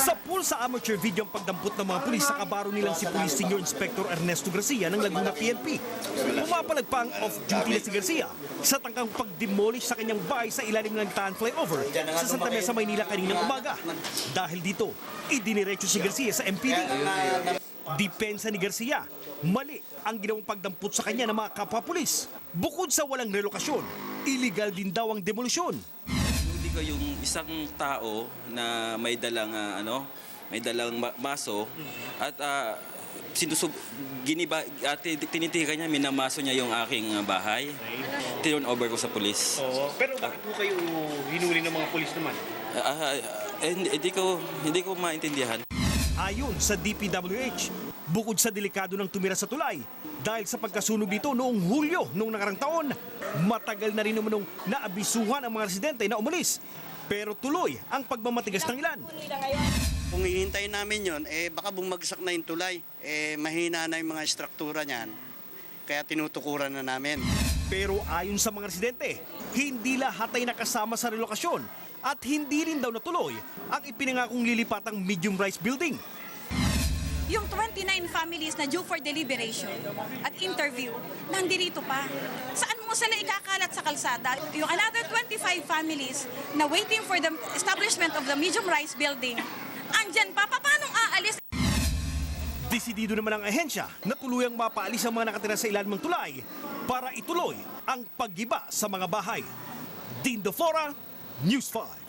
Sa pool sa amateur video ang pagdampot ng mga pulis sa kabaro nilang si Police Senior Inspector Ernesto Garcia ng Laguna PNP. Pumapalag pa ang off-duty na si Garcia sa tangkang pag-demolish sa kanyang bahay sa ilalim ng Tan flyover sa Santa Mesa, Maynila kaninang umaga. Dahil dito, idiniretso si Garcia sa MPD. Depensa ni Garcia, mali ang ginawang pagdampot sa kanya ng mga kapwa-pulis. Bukod sa walang relokasyon, illegal din daw ang demolisyon. Hindi ko yung isang tao na may dalang ah, ano, may dalang ma- maso at uh, sinusub giniba at tinitigan niya minamaso niya yung aking ah, bahay. Turn over ko sa pulis. Oo, pero bakit po kayo hinuli ng mga pulis naman? Ah, ah, eh, hindi, hindi ko hindi ko maintindihan. Ayon sa DPWH, bukod sa delikado ng tumira sa tulay, dahil sa pagkasunog dito noong Hulyo noong nakarang taon, matagal na rin naman naabisuhan ang mga residente na umalis. Pero tuloy ang pagmamatigas ng ilan. Kung hihintayin namin yon, eh baka bumagsak na yung tulay. Eh mahina na yung mga struktura niyan. Kaya tinutukuran na namin. Pero ayon sa mga residente, hindi lahat ay nakasama sa relokasyon at hindi rin daw natuloy ang ipinangakong lilipatang medium-rise building. Yung 29 families na due for deliberation at interview, nandirito pa. Saan mo sila ikakalat sa kalsada? Yung another 25 families na waiting for the establishment of the medium rise building, andyan pa? Desidido naman ang ahensya na tuluyang mapaalis ang mga nakatira sa ilalim ng tulay para ituloy ang paggiba sa mga bahay. Dean De Flora, News 5.